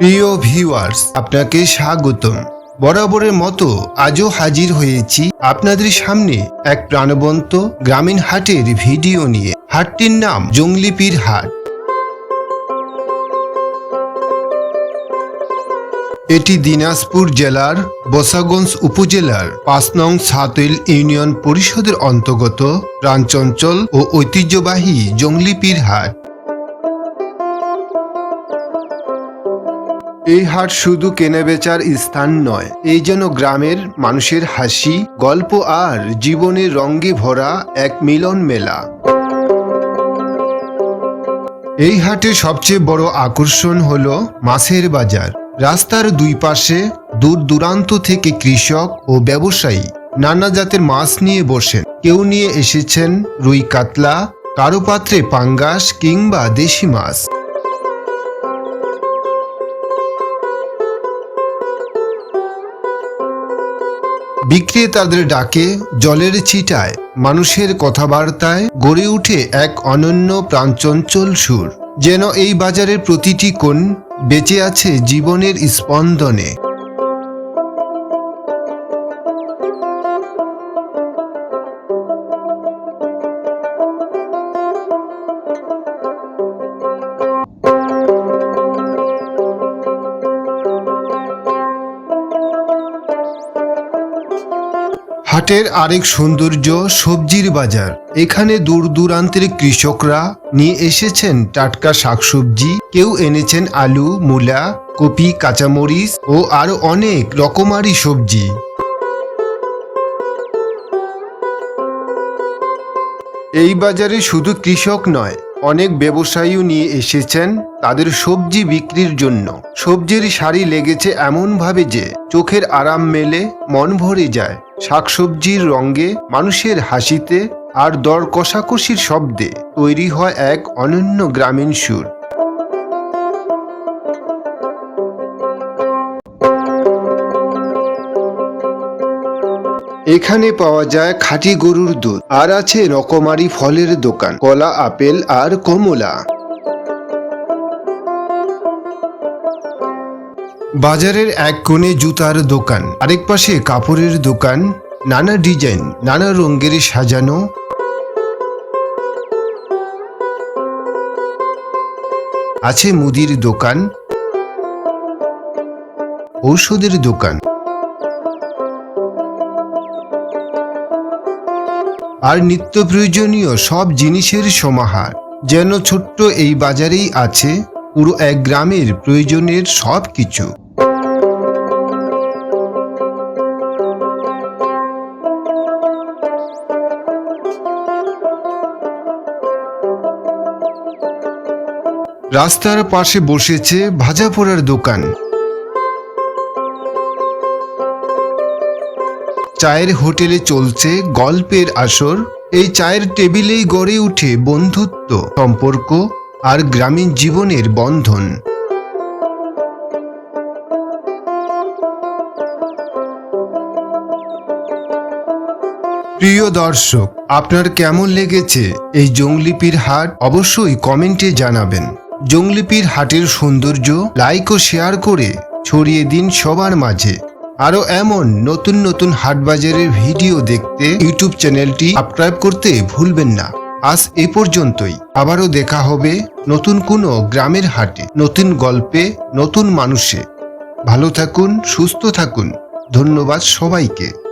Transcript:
প্রিয় ভিউয়ার্স আপনাকে স্বাগতম। বরাবরের মতো আজও হাজির হয়েছি আপনাদের সামনে এক প্রাণবন্ত গ্রামীণ হাটের ভিডিও নিয়ে। হাটটির নাম জঙ্গলিপির হাট। এটি দিনাজপুর জেলার বসাগঞ্জ উপজেলার পাঁচ নং সাতইল ইউনিয়ন পরিষদের অন্তর্গত রাঞ্চঞ্চল ও ঐতিহ্যবাহী জঙ্গলিপির হাট। এই হাট শুধু কেনাবেচার স্থান নয়, এই যেন গ্রামের মানুষের হাসি, গল্প আর জীবনের রঙ্গে ভরা এক মিলন মেলা। এই হাটে সবচেয়ে বড় আকর্ষণ হল মাছের বাজার। রাস্তার দুই পাশে দূর দূরান্ত থেকে কৃষক ও ব্যবসায়ী নানা জাতের মাছ নিয়ে বসেন। কেউ নিয়ে এসেছেন রুই কাতলা কারও পাত্রে পাঙ্গাস কিংবা দেশি মাছ। বিক্রেতাদের ডাকে, জলের ছিটায়, মানুষের কথাবার্তায় গড়ে উঠে এক অনন্য প্রাঞ্চঞ্চল সুর। যেন এই বাজারের প্রতিটি কোণ বেঁচে আছে জীবনের স্পন্দনে। হাটের আরেক সৌন্দর্য সবজির বাজার। এখানে দূর দূরান্তের কৃষকরা নিয়ে এসেছেন টাটকা শাকসবজি, কেউ এনেছেন আলু, মূলা, কপি, কাঁচামরিচ ও আরও অনেক রকমারি সবজি। এই বাজারে শুধু কৃষক নয় অনেক ব্যবসায়ীও নিয়ে এসেছেন তাদের সবজি বিক্রির জন্য। সবজির সারি লেগেছে এমনভাবে যে চোখের আরাম মেলে, মন ভরে যায়। শাকসবজির রঙে মানুষের হাসিতে আর দর কষাকষির শব্দে তৈরি হয় এক অনন্য গ্রামীণ সুর। এখানে পাওয়া যায় খাঁটি গরুর দুধ। আর আছে রকমারি ফলের দোকান। কলা, আপেল আর কমলা। বাজারের এক কোণে জুতার দোকান। আরেক পাশে কাপড়ের দোকান। নানা ডিজাইন, নানা রঙের সাজানো। আছে মুদির দোকান। ঔষধের দোকান। আর নিত্য প্রয়োজনীয় সব জিনিসের সমাহার। যেন ছোট্ট এই বাজারেই আছে পুরো এক গ্রামের প্রয়োজনের সব কিছু। রাস্তার পাশে বসেছে ভাজা পোড়ার দোকান। চায়ের হোটেলে চলছে গল্পের আসর। এই চায়ের টেবিলেই গড়ে উঠে বন্ধুত্ব, সম্পর্ক আর গ্রামীণ জীবনের বন্ধন। প্রিয় দর্শক, আপনার কেমন লেগেছে এই জঙ্গলিপির হাট? অবশ্যই কমেন্টে জানাবেন। জঙ্গলিপির হাটের সৌন্দর্য লাইক ও শেয়ার করে ছড়িয়ে দিন সবার মাঝে। আরও এমন নতুন নতুন হাট বাজারের ভিডিও দেখতে ইউটিউব চ্যানেলটি সাবস্ক্রাইব করতে ভুলবেন না। আজ এ পর্যন্তই। আবারও দেখা হবে নতুন কোনো গ্রামের হাটে, নতুন গল্পে, নতুন মানুষে। ভালো থাকুন, সুস্থ থাকুন। ধন্যবাদ সবাইকে।